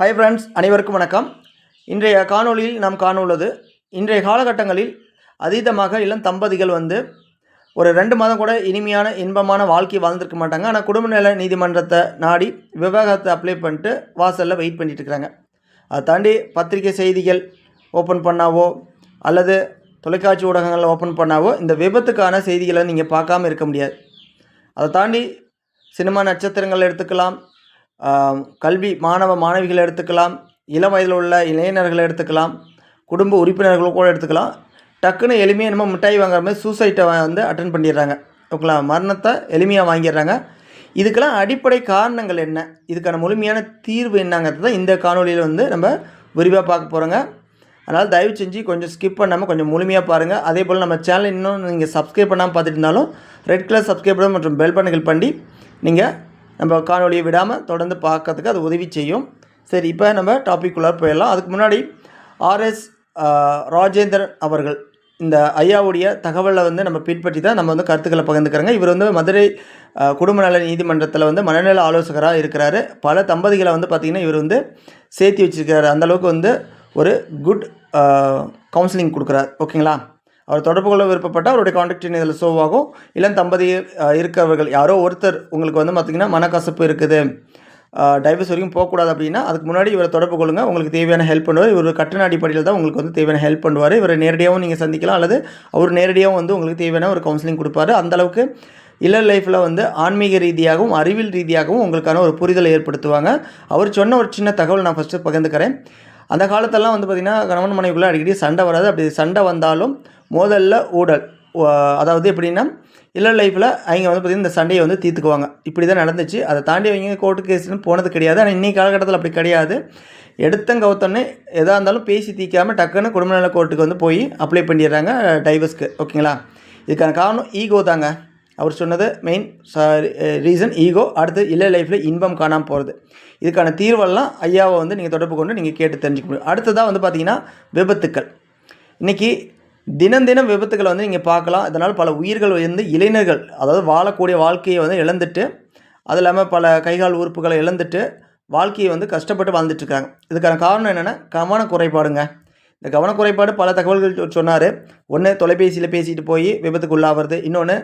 Hi friends அனைவருக்கும் வணக்கம். இன்றைய காணொளியில் நாம் காண உள்ளது இன்றைய காலகட்டங்களில் அதீதமாக இளம் தம்பதிகள் வந்து ஒரு ரெண்டு மாதம் கூட இனிமையான இன்பமான வாழ்க்கை வாழ்ந்துருக்க மாட்டாங்க. ஆனால் குடும்ப நல நீதிமன்றத்தை நாடி விவாகரத்தை அப்ளை பண்ணிட்டு வாசலில் வெயிட் பண்ணிட்டு இருக்கிறாங்க. அதை தாண்டி பத்திரிகை செய்திகள் ஓப்பன் பண்ணாவோ அல்லது தொலைக்காட்சி ஊடகங்களில் ஓப்பன் பண்ணாவோ இந்த விபத்துக்கான செய்திகளை நீங்கள் பார்க்காம இருக்க முடியாது. அதை தாண்டி சினிமா நட்சத்திரங்கள் எடுத்துக்கலாம் கல்வி மாணவ மாணவிகள் எடுத்துக்கலாம் இளம் வயதில் உள்ள இளைஞர்களை எடுத்துக்கலாம் குடும்ப உறுப்பினர்கள் கூட எடுத்துக்கலாம். டக்குன்னு எளிமையாக நம்ம மிட்டாய் வாங்குற மாதிரி சூசைட்டை வந்து அட்டன் பண்ணிடுறாங்க. ஓகேங்களா? மரணத்தை எளிமையாக வாங்கிடுறாங்க. இதுக்கெல்லாம் அடிப்படை காரணங்கள் என்ன? இதுக்கான முழுமையான தீர்வு என்னங்கிறது தான் இந்த காணொலியில் வந்து நம்ம விரிவாக பார்க்க போகிறோங்க அதனால் தயவு செஞ்சு கொஞ்சம் ஸ்கிப் பண்ணாமல் கொஞ்சம் முழுமையாக பாருங்கள் அதே போல் நம்ம சேனல் இன்னும் நீங்கள் சப்ஸ்கிரைப் பண்ணாமல் பார்த்துட்டு இருந்தாலும் ரெட் கலர் சப்ஸ்கிரைப் பண்ண மற்றும் பெல் பட்டன்கள் பண்ணி நீங்கள் நம்ம காணொலியை விடாமல் தொடர்ந்து பார்க்கறதுக்கு அது உதவி செய்யும். சரி இப்போ நம்ம டாபிக் போயிடலாம். அதுக்கு முன்னாடி ஆர்எஸ் ராஜேந்திரன் அவர்கள் இந்த ஐயாவுடைய தகவலை வந்து நம்ம பின்பற்றி தான் நம்ம வந்து கருத்துக்களை பகிர்ந்துக்கிறோங்க. இவர் வந்து மதுரை குடும்ப நல நீதிமன்றத்தில் வந்து மனநல ஆலோசகராக இருக்கிறாரு. பல தம்பதிகளை வந்து பார்த்திங்கன்னா இவர் வந்து சேர்த்து வச்சிருக்காரு அந்த அளவுக்கு வந்து ஒரு குட் கவுன்சிலிங் கொடுக்குறாரு. ஓகேங்களா அவர் தொடர்பு கொள்ள விருப்பப்பட்ட அவருடைய காண்டாக்ட் இதில் ஷோ ஆகும். இளம் தம்பதி இருக்கிறவர்கள் யாரோ ஒருத்தர் உங்களுக்கு வந்து பார்த்திங்கன்னா மனக்கசப்பு இருக்குது. டைவர்ஸ் வரைக்கும் போகக்கூடாது அப்படின்னா அதுக்கு முன்னாடி இவரை தொடர்பு கொள்ளுங்கள் உங்களுக்கு தேவையான ஹெல்ப் பண்ணுவார். இவர் கட்டண அடிப்படையில் தான் உங்களுக்கு வந்து தேவையான ஹெல்ப் பண்ணுவார். இவரை நேரடியாகவும் நீங்கள் சந்திக்கலாம். அல்லது அவர் நேரடியாகவும் வந்து உங்களுக்கு தேவையான ஒரு கவுன்சிலிங் கொடுப்பாரு. அந்தளவுக்கு இளர் லைஃப்பில் வந்து ஆன்மீக ரீதியாகவும் அறிவியல் ரீதியாகவும் உங்களுக்கான ஒரு புரிதலை ஏற்படுத்துவாங்க. அவர் சொன்ன ஒரு சின்ன தகவல் நான் ஃபஸ்ட்டு பகிர்ந்துக்கிறேன். அந்த காலத்தெல்லாம் வந்து பார்த்திங்கன்னா கணவன் மனைவிக்குள்ளே அடிக்கடி சண்டை வராது. அப்படி சண்டை வந்தாலும் மோதலில் ஊடல். அதாவது எப்படின்னா இல்லர் லைஃப்பில் அவங்க வந்து பார்த்திங்கன்னா இந்த சண்டையை வந்து தீர்த்துக்குவாங்க. இப்படி தான் நடந்துச்சு. அதை தாண்டி அவங்க கோர்ட்டு கேஸ்னு போனது கிடையாது. ஆனால் இன்றைக்கி காலகட்டத்தில் அப்படி கிடையாது. எடுத்தங்கவுத்தோடனே எதாக இருந்தாலும் பேசி தீக்காமல் டக்குன்னு குடும்ப நல கோர்ட்டுக்கு வந்து போய் அப்ளை பண்ணிடுறாங்க டைவர்ஸ்க்கு ஓகேங்களா? இதுக்கான காரணம் ஈகோ தாங்க. அவர் சொன்னது மெயின் ரீசன் ஈகோ அடுத்து இல்லை லைஃப்பில் இன்பம் காணாமல் போகிறது இதுக்கான தீர்வெல்லாம் ஐயாவை வந்து நீங்கள் தொடர்பு கொண்டு நீங்கள் கேட்டு தெரிஞ்சுக்க முடியும். அடுத்ததாக வந்து பார்த்திங்கன்னா விபத்துக்கள். இன்றைக்கி தினம் தினம் விபத்துக்களை வந்து நீங்கள் பார்க்கலாம். இதனால் பல உயிர்கள் வந்து இளைஞர்கள் அதாவது வாழக்கூடிய வாழ்க்கையை வந்து இழந்துட்டு அது இல்லாமல் பல கைகால் உறுப்புகளை இழந்துட்டு வாழ்க்கையை வந்து கஷ்டப்பட்டு வாழ்ந்துட்டுருக்காங்க. இதுக்கான காரணம் என்னென்னா கவன குறைபாடுங்க. இந்த கவன குறைபாடு பல தகவல்கள் சொன்னார். ஒன்று தொலைபேசியில் பேசிட்டு போய் விபத்துக்கு உள்ளாகிறது இன்னொன்று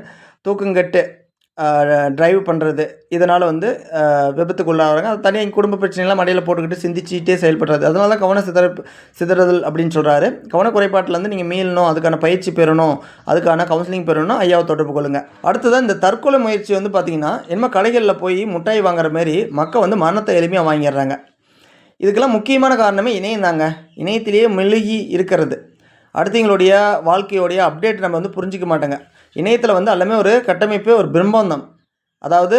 தூக்கங்கட்டு டிரைவ் பண்ணுறது இதனால் வந்து விபத்துக்குள்ளாகிறாங்க. அது தனியாக குடும்ப பிரச்சனைலாம் மடையில் போட்டுக்கிட்டு சிந்திச்சுட்டே செயல்படுறது. அதனால தான் கவன சிதற சிதறுதல் அப்படின்னு சொல்கிறாரு கவன குறைபாட்டிலேருந்து நீங்கள் மீளணும் அதுக்கான பயிற்சி பெறணும் அதுக்கான கவுன்சிலிங் பெறணும் ஐயாவை தொடர்பு கொள்ளுங்கள் அடுத்ததான் இந்த தற்கொலை முயற்சி வந்து பார்த்திங்கன்னா என்னமோ கடைகளில் போய் முட்டாய் வாங்குற மாரி மக்கள் வந்து மரணத்தை எளிமையாக வாங்கிடுறாங்க. இதுக்கெல்லாம் முக்கியமான காரணமே இணையம் தாங்க. இணையத்திலேயே மெழுகி இருக்கிறது. அடுத்தவங்களுடைய வாழ்க்கையோடைய அப்டேட் நம்ம வந்து புரிஞ்சிக்க மாட்டோங்க. இணையத்தில் வந்து எல்லாமே ஒரு கட்டமைப்பு ஒரு பிரம்பந்தம் அதாவது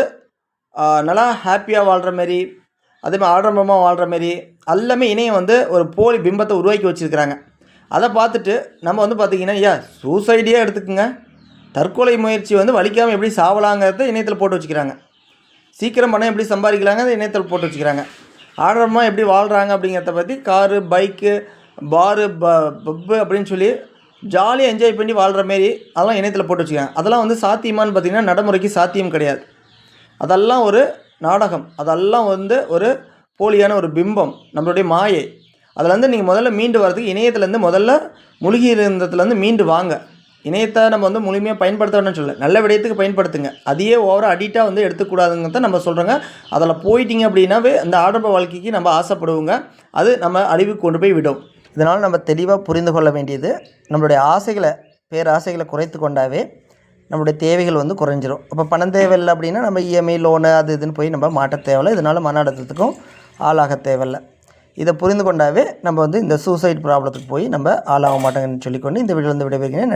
நல்லா ஹாப்பியாக வாழ்கிற மாரி அதே மாதிரி ஆடம்பரமாக வாழ்கிற மாரி எல்லாமே இணையம் வந்து ஒரு போலி பிம்பத்தை உருவாக்கி வச்சுருக்கிறாங்க. அதை பார்த்துட்டு நம்ம வந்து பார்த்திங்கன்னா ஐயா சூசைடியாக எடுத்துக்கோங்க. தற்கொலை முயற்சி வந்து வலிக்காமல் எப்படி சாவலாங்கிறத இணையத்தில் போட்டு வச்சுக்கிறாங்க. சீக்கிரம் பணம் எப்படி சம்பாதிக்கலாங்க அதை இணையத்தில் போட்டு வச்சுக்கிறாங்க. ஆடம்பரமாக எப்படி வாழ்கிறாங்க அப்படிங்கிறத பற்றி காரு பைக்கு பாரு ப பப்பு அப்படின்னு சொல்லி ஜாலியாக என்ஜாய் பண்ணி வாழ்கிற மாரி அதெல்லாம் இணையத்தில் போட்டு வச்சுக்கிறாங்க அதெல்லாம் வந்து சாத்தியமான்னு பார்த்திங்கன்னா நடைமுறைக்கு சாத்தியம் கிடையாது. அதெல்லாம் ஒரு நாடகம். அதெல்லாம் வந்து ஒரு போலியான ஒரு பிம்பம். நம்மளுடைய மாயை. அதில் வந்து நீங்கள் முதல்ல மீண்டு வரதுக்கு இணையத்துலேருந்து முதல்ல முழுகி இருந்ததுலேருந்து மீண்டு வாங்க. இணையத்தை நம்ம வந்து முழுமையாக பயன்படுத்தணும்னு சொல்ல நல்ல விடயத்துக்கு பயன்படுத்துங்க. அதையே ஓவராக அடிக்டாக வந்து எடுத்துக்கூடாதுங்கிறத நம்ம சொல்கிறோங்க அதில் போயிட்டீங்க அப்படின்னாவே அந்த ஆடம்ப வாழ்க்கைக்கு நம்ம ஆசைப்படுவோங்க. அது நம்ம அழிவுக்கு கொண்டு போய் விடும். இதனால் நம்ம தெளிவாக புரிந்து கொள்ள வேண்டியது நம்மளுடைய ஆசைகளை பேராசைகளை குறைத்து கொண்டாவே நம்மளுடைய தேவைகள் வந்து குறைஞ்சிரும். அப்போ பணம் தேவையில்லை அப்படின்னா நம்ம இஎம்ஐ லோனு அது இதுன்னு போய் நம்ம மாட்ட தேவையில்லை. இதனால் மன அழுத்தத்துக்கும் ஆளாக தேவையில்ல. இதை புரிந்து கொண்டாவே நம்ம வந்து இந்த சூசைட் ப்ராப்ளத்துக்கு போய் நம்ம ஆளாக மாட்டோங்கன்னு சொல்லிக்கொண்டு இந்த வீடியோ வந்து விடைபெறுகிறேன்.